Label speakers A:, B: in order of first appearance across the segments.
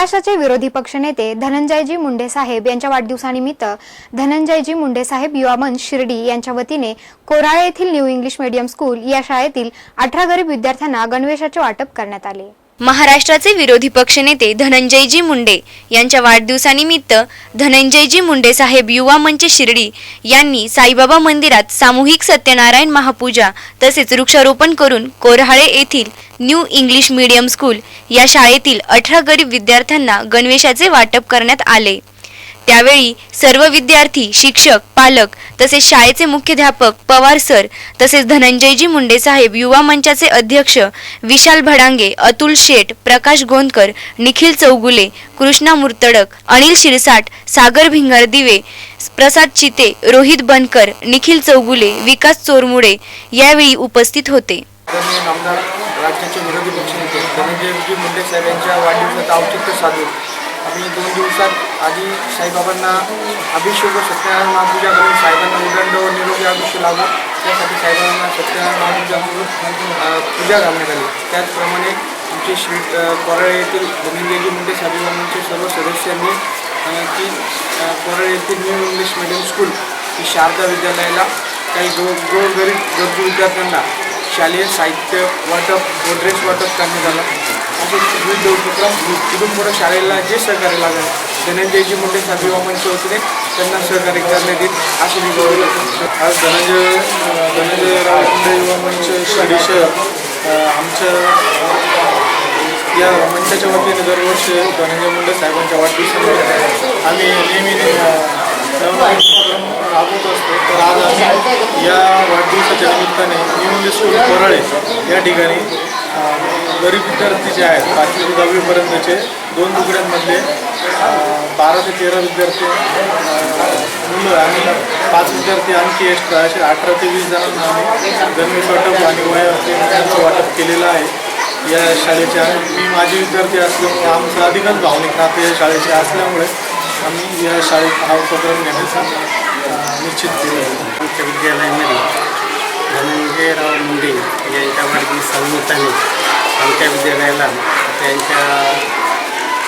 A: महाराष्ट्राचे विरोधी पक्षनेते धनंजयजी मुंडे साहेब यांच्या वाढदिवसानिमित्त धनंजयजी मुंडे साहेब युवा मंच शिर्डी यांच्या वतीने कोराळे येथील न्यू इंग्लिश मीडियम स्कूल या शाळेतील अठरा गरीब विद्यार्थ्यांना गणवेशाचे वाटप करण्यात आले.
B: महाराष्ट्राचे विरोधी पक्षनेते धनंजयजी मुंडे यांच्या वाढदिवसानिमित्त धनंजयजी मुंडे साहेब युवा मंच शिर्डी यांनी साईबाबा मंदिरात सामूहिक सत्यनारायण महापूजा तसेच वृक्षारोपण करून कोरहाळे येथील न्यू इंग्लिश मीडियम स्कूल या शाळेतील अठरा गरीब विद्यार्थ्यांना गणवेशाचे वाटप करण्यात आले. त्यावेळी सर्व विद्यार्थी शिक्षक पालक तसेच शाळेचे मुख्याध्यापक पवार सर तसेच धनंजयजी मुंडे साहेब युवा मंचाचे अध्यक्ष विशाल भडांगे अतुल शेठ प्रकाश गोंदकर निखिल चौगुले कृष्णा मुर्तडक अनिल शिरसाट सागर भिंगार दिवे प्रसाद चिते रोहित बनकर निखिल चौगुले विकास चोरमुडे यावेळी उपस्थित होते.
C: राज्याचे विरोधी पक्षनेते धनंजयजी मुंडे साहेब यांच्या वाढदिवसाचं औचित्य साधून आम्ही दोन दिवसात आधी साईबाबांना अभिषेक व सत्यनारायण महापूजा करून साहेबांना उदंड व निरोगी आयुष्य लाभो. त्यासाठी साईबाबांना सत्यनारायण महापूजा म्हणून पूजा घालण्यात आली. त्याचप्रमाणे आमचे श्री अ, कोराळे येथील धनंजयजी मुंडे साहेबांचे सर्व सदस्यांनी अ, की कोराळे येथील न्यू इंग्लिश मिडियम स्कूल ही शारदा विद्यालयाला काही गो गोरगरीब गरजू विद्यार्थ्यांना शालेय साहित्य वाटप गोदरेज वाटप करण्यात आलं. असे विविध उपक्रम इथून पुढे शाळेला जे सहकार्य लागेल धनंजयजी मुंडे साधवी युवा मंच त्यांना सहकार्य करण्यात येईल असे मी गौरव करतो.
D: आज धनंजय धनंजयराव मुंडे युवा मंच शिर्डी आमच्या या मंचाच्या वतीने दरवर्षी धनंजय मुंडे साहेबांच्या वाढदिवसानिमित्त आम्ही नेहमी उपक्रम राबवत असतो तर आज आम्ही या वाढदिवसाच्या निमित्ताने न्यू इंग्लिश स्कूल कोराळे या ठिकाणी गरीब विद्यार्थी जे आहेत पाचवी ते दहावीपर्यंतचे दोन तुकड्यांमधले बारा ते तेरा विद्यार्थी मुलं आणि पाच विद्यार्थी आणखी एक्स्ट्रा असे अठरा ते वीस जणांना आम्ही गणवेश वाटप आणि वयाचं वाटप केलेलं आहे. या शाळेच्या मी माझे विद्यार्थी असल्यामुळे आमचं अधिकच भावनिक नाते या शाळेचे असल्यामुळे आम्ही या शाळेत हा उपक्रम घेण्याचा निश्चित केलं
E: आमच्या विद्यालयामध्ये धनंजयराव मुंडे यांच्या वाढदिवसानिमित्ताने आमच्या विद्यालयाला त्यांच्या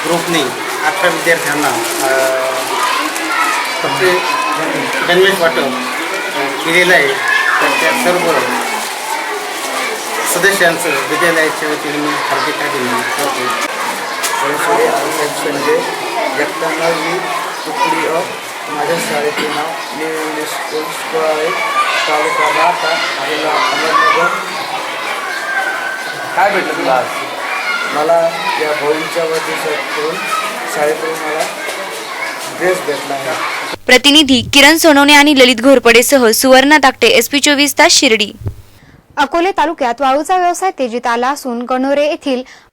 E: ग्रुपने अठरा विद्यार्थ्यांना अ, गणवेश वाटप केलेलं आहे. तर त्या सर्व सदस्यांचं विद्यालयाच्या वतीने मी हार्दिक अभिनंदन करतो.
C: वैशाली आऊसाहेब संजय जगतानाजी तुकडी ऑफ माझ्या शाळेचे नाव मी इंग्लिश स्कूल स्कूल आहे. तालुका राहता जिल्हा अहमदनगर
E: काय भेटलं तुला आज?
C: मला या भाऊंच्या वाढदिवसाकडून शाळेकडून मला ड्रेस भेटला आहे.
B: प्रतिनिधी किरण सोनवणे आणि ललित घोरपडेसह सुवर्णा ताकटे एसपी चोवीस तास शिर्डी.
A: अकोले तालुक्यात वाळूचा व्यवसाय तेजीत आला असून गणोरे येथील